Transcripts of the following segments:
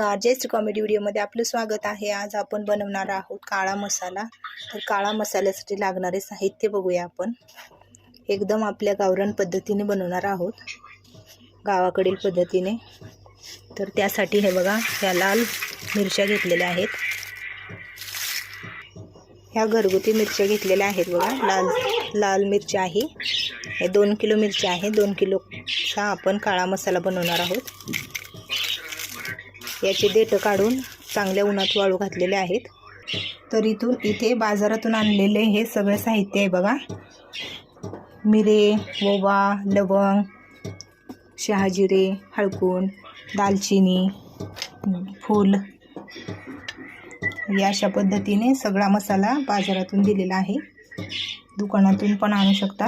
नमस्कार. जयश्री कॉमेडी व्हिडिओमध्ये आपलं स्वागत आहे. आज आपण बनवणार आहोत काळा मसाला. तर काळा मसाल्यासाठी लागणारे साहित्य बघूया आपण. एकदम आपल्या गावरान पद्धतीने बनवणार आहोत. गावाकडील पद्धतीने. तर त्यासाठी हे बघा ह्या लाल मिरच्या घेतलेल्या आहेत. ह्या घरगुती मिरच्या घेतलेल्या आहेत बघा. लाल लाल मिरच्या आहे. हे दोन किलो मिरच्या आहे. दोन किलोचा आपण काळा मसाला बनवणार आहोत. याचे देठं काढून चांगल्या उन्हात वाळू घातलेले आहेत. तर इथून इथे बाजारातून आणलेले हे सगळे साहित्य आहे बघा. मिरे ओवा लवंग शहाजिरे हळकून दालचिनी फूल. या अशा पद्धतीने सगळा मसाला बाजारातून दिलेला आहे. दुकानातून पण आणू शकता.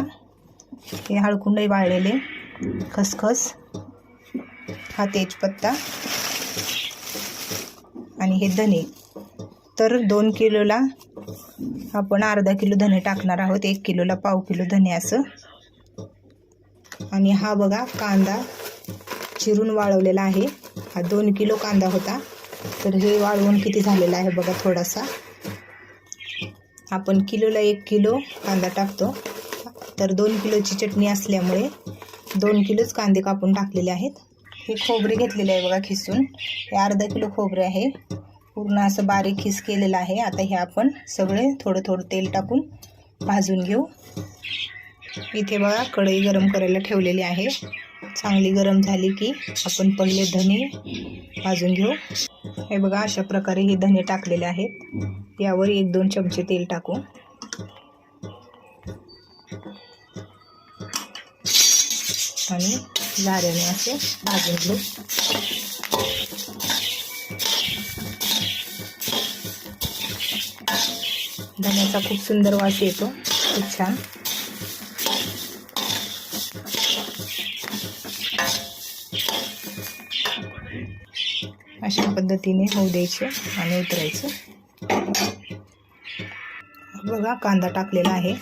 हे हळकुंडही वाळलेले. खसखस. हा तेजपत्ता. आणि हे धने. तर दोन किलोला आपण अर्धा किलो धने टाकणार आहोत. एक किलोला पाव किलो धने असं. आणि हा बघा कांदा चिरून वाळवलेला आहे. हा दोन किलो कांदा होता. तर हे वाळवून किती झालेला आहे बघा थोडासा. आपण किलोला एक किलो कांदा टाकतो. तर दोन किलोची चटणी असल्यामुळे दोन किलोच कांदे कापून टाकलेले आहेत. हे खोबरे घेतलेले आहे बघा खिसून. हे अर्धा किलो खोबरे आहे. पूर्ण असं बारीक खिस केलेलं आहे. आता हे आपण सगळे थोडं थोडं तेल टाकून भाजून घेऊ. इथे बघा कढई गरम करायला ठेवलेली आहे. चांगली गरम झाली की आपण पहिले धने भाजून घेऊ. हे बघा अशा प्रकारे हे धने टाकलेले आहेत. यावर एक दोन चमचे तेल टाकू. आणि झाऱ्याने असे भाजून घेऊ धन्याचा खूप सुंदर वास येतो खूप छान अशा पद्धतीने होऊ द्यायचे आणि उतरायचं बघा कांदा टाकलेला आहे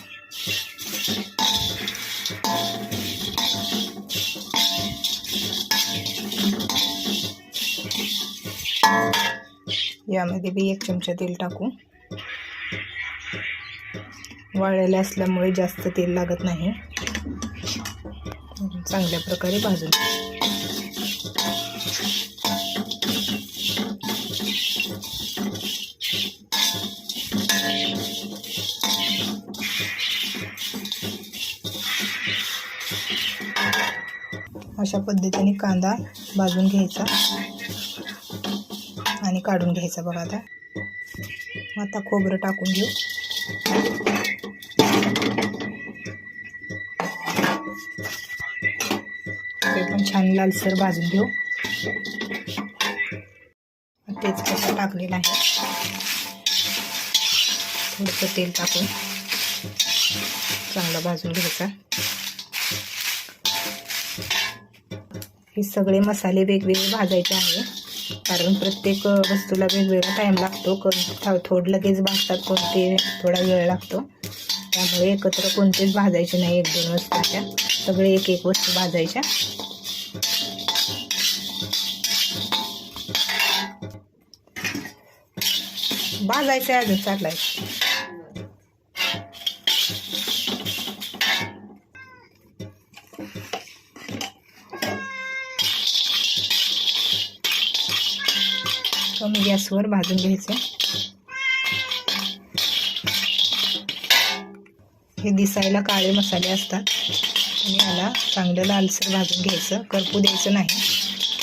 यामध्ये बी एक चमचा तेल टाकू. वाळलेले असल्यामुळे जास्त तेल लागत नाही. चांगल्या प्रकारे भाजून अशा पद्धतीने कांदा भाजून घ्यायचा. आणि काढून घ्यायचा बघा आता. आता खोबरं टाकून घेऊ. ते पण छान लालसर भाजून घेऊ. तेच कसं टाकलेलं आहे. थोडंसं तेल टाकून चांगलं भाजून घ्यायचा. हे सगळे मसाले वेगवेगळे भाजायचे आहे. कारण प्रत्येक वस्तूला वेगवेगळा टाईम लागतो. कोण थोड लगेच भाजतात कोणते थोडा वेळ लागतो. त्यामुळे एकत्र कोणतेच भाजायचे नाही एक दोन वस्तूच्या सगळे एक एक वस्तू भाजायच्या. भाजायचं अजून चाललाय. कमी गॅसवर भाजून घ्यायचं. हे दिसायला काळे मसाले असतात. आणि याला चांगलं लालसर भाजून घ्यायचं. करपू द्यायचं नाही.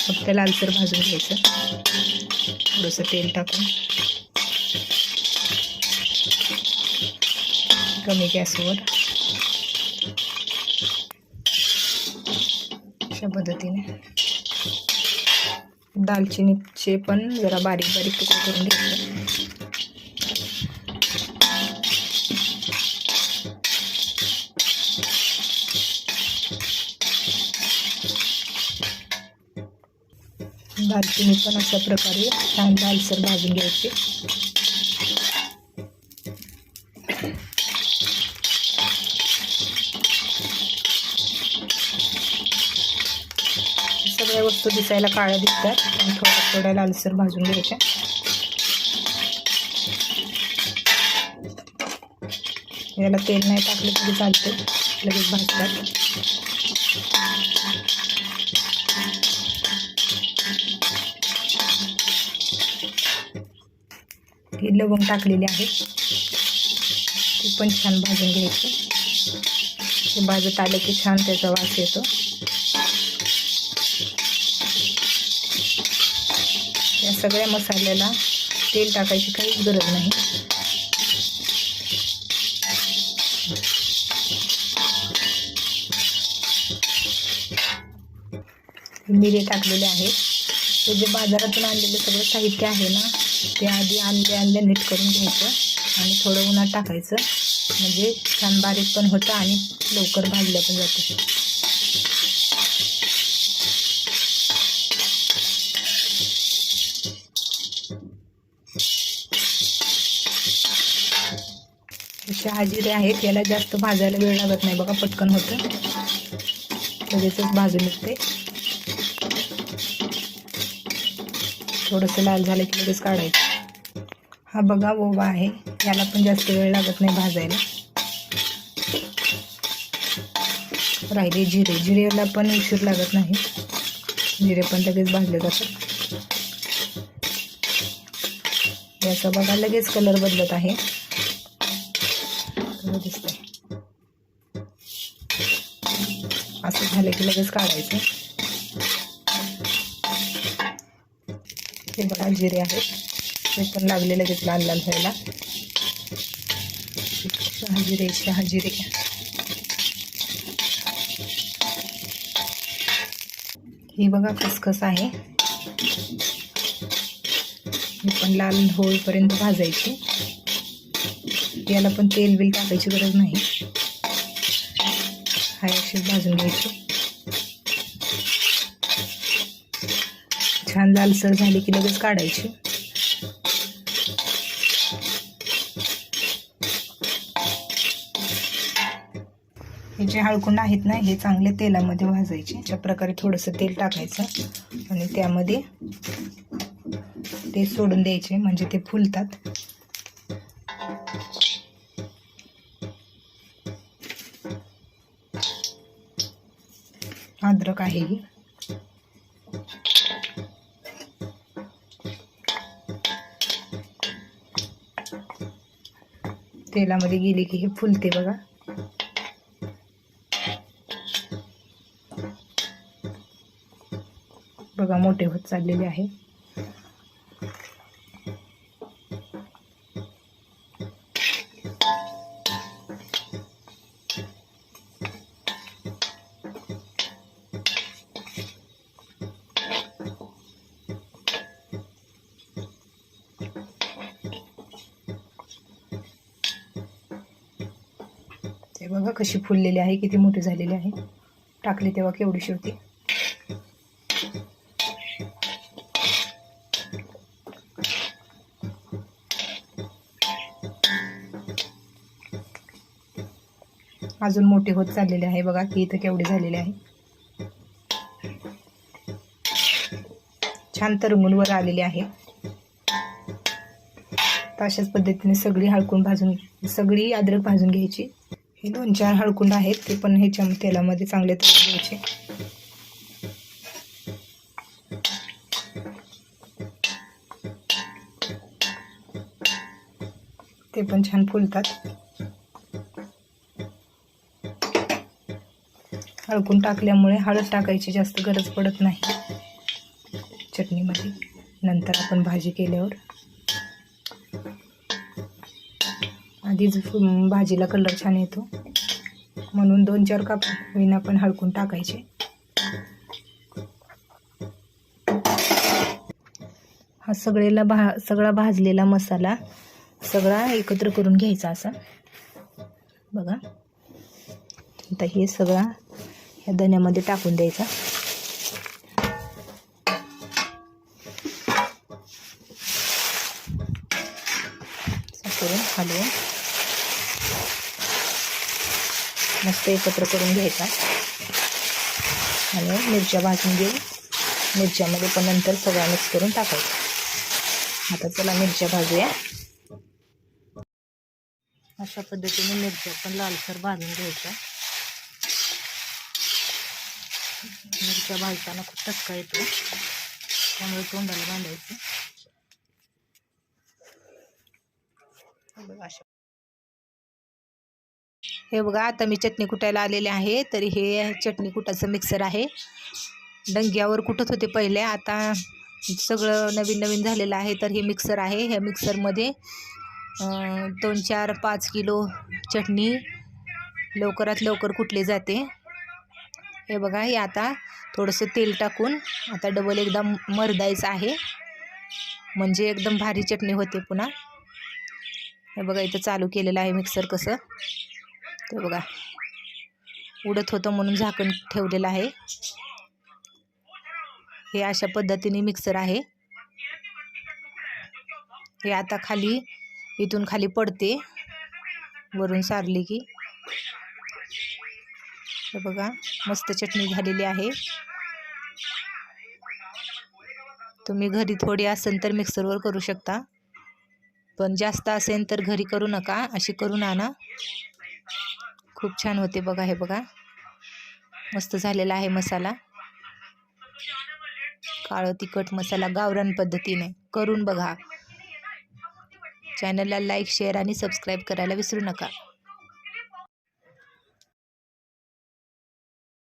फक्त लालसर भाजून घ्यायचं. थोडंसं तेल टाकून. कमी गॅसवर. अशा पद्धतीने. दालचिनीचे पण जरा बारीक बारीक तुकडे करून घ्यायचे दालचिनी पण अशा प्रकारे छान दालसर भाजून घ्यायची. मस्त दिसायला काळ्या दिसतात. पण थोड्या थोड्या लालसर भाजून घ्यायच्या याला तेल नाही टाकलं तरी चालते लगेच भाजतात. ही लवंग टाकलेली आहे. ती पण छान भाजून घ्यायची. भाजत आलं की छान त्याचा वास येतो. या सगळ्या मसाल्याला तेल टाकायची काहीच गरज नाही. मिरे टाकलेले आहेत. ते जे बाजारातून आणलेलं सगळं साहित्य आहे ना ते आधी आणले आणले नीट करून घ्यायचं आणि थोडं उन्हात टाकायचं. म्हणजे छान बारीक पण होतं आणि लवकर भाजलं पण जातं. शहा जिरे आहेत याला जास्त भाजायला वेळ लागत नाही बघा पटकन होतं. लगेचच भाजून निघते. थोडंसं लाल झालं की लगेच काढायचं. हा बघा ओवा आहे. याला पण जास्त वेळ लागत नाही भाजायला. राहिले जिरे. जिरेला पण उशीर लागत नाही. जिरे पण लगेच भाजले जातात. याचा बघा लगेच कलर बदलत आहे. कसं दिसतंय. असं झालं की लगेच काढायचं. हे बघा जिरे आहे ते पण लागले लगेच लाल लाल व्हायला. शहाजिरे शहाजिरे ही बघा खसखस आहे. ही पण लाल होईपर्यंत भाजायची. याला पण तेल बिल टाकायची गरज नाही. हाय भाजून घ्यायची. छान लालसर झाली की लगेच काढायची. हे जे हळकुंड आहेत ना हे चांगले तेलामध्ये भाजायचे. अशा प्रकारे थोडंसं तेल टाकायचं आणि त्यामध्ये ते सोडून द्यायचे म्हणजे ते फुलतात. अद्रक आहे. तेलामध्ये गेली की हे फुलते बघा. बघा मोठे होत चाललेले आहे. कशी फुललेली आहे किती मोठी झालेली आहे टाकली तेव्हा केवढीशी होती अजून मोठे होत चाललेले आहे बघा की इथं केवढे झालेले आहे. छान तरंगून वर आलेले आहे. तर अशाच पद्धतीने सगळी हळकून भाजून सगळी अद्रक भाजून घ्यायची. हे दोन चार हळकुंड आहेत ते पण ह्याच्या तेलामध्ये चांगले तळून घ्यायचे. ते पण छान फुलतात. हळकून टाकल्यामुळे हळद टाकायची जास्त गरज पडत नाही. चटणीमध्ये. नंतर आपण भाजी केल्यावर. आधीच भाजीला कलर छान येतो. म्हणून दोन चार काप विना पण हळकून टाकायचे. हा सगळेला भा सगळा भाजलेला मसाला सगळा एकत्र करून घ्यायचा असा. बघा. आता हे सगळा ह्या धण्यामध्ये टाकून द्यायचा. असं करून हलवून मस्त एकत्र करून घ्यायचा. आणि मिरच्या भाजून घेऊन मिरच्यामध्ये पण नंतर सगळं मिक्स करून टाकायचं. आता चला मिरच्या भाजूया. अशा पद्धतीने मिरच्या पण लालसर भाजून घ्यायच्या. मिरच्या भाजताना खूप टक्का येतो. त्यामुळे तोंडाला बांधायचं. अशा हे बघा आता मी चटणी कुटायला आलेले आहे. तरी हे चटणी कुटाचं मिक्सर आहे. डंग्यावर कुटत होते पहिले. आता सगळं नवीन नवीन झालेलं आहे. तर हे मिक्सर आहे. ह्या मिक्सरमध्ये दोन चार पाच किलो चटणी लवकरात लवकर कुटली जाते. हे बघा हे आता थोडंसं तेल टाकून आता डबल एकदा मरदायचं आहे. म्हणजे एकदम भारी चटणी होते पुन्हा. हे बघा इथं चालू केलेलं आहे मिक्सर कसं. ते बघा. उडत होतं म्हणून झाकण ठेवलेलं आहे. हे अशा पद्धतीने मिक्सर आहे. हे आता खाली इथून खाली पडते. वरून सारली की. हे बघा मस्त चटणी झालेली आहे. तुम्ही घरी थोडी असेल तर मिक्सरवर करू शकता. पण जास्त असेल तर घरी करू नका अशी करून आणा खूप छान होते बघा हे बघा. मस्त झालेला आहे मसाला. काळं तिखट मसाला गावरान पद्धतीने करून बघा. चॅनलला लाईक शेअर आणि सबस्क्राईब करायला विसरू नका.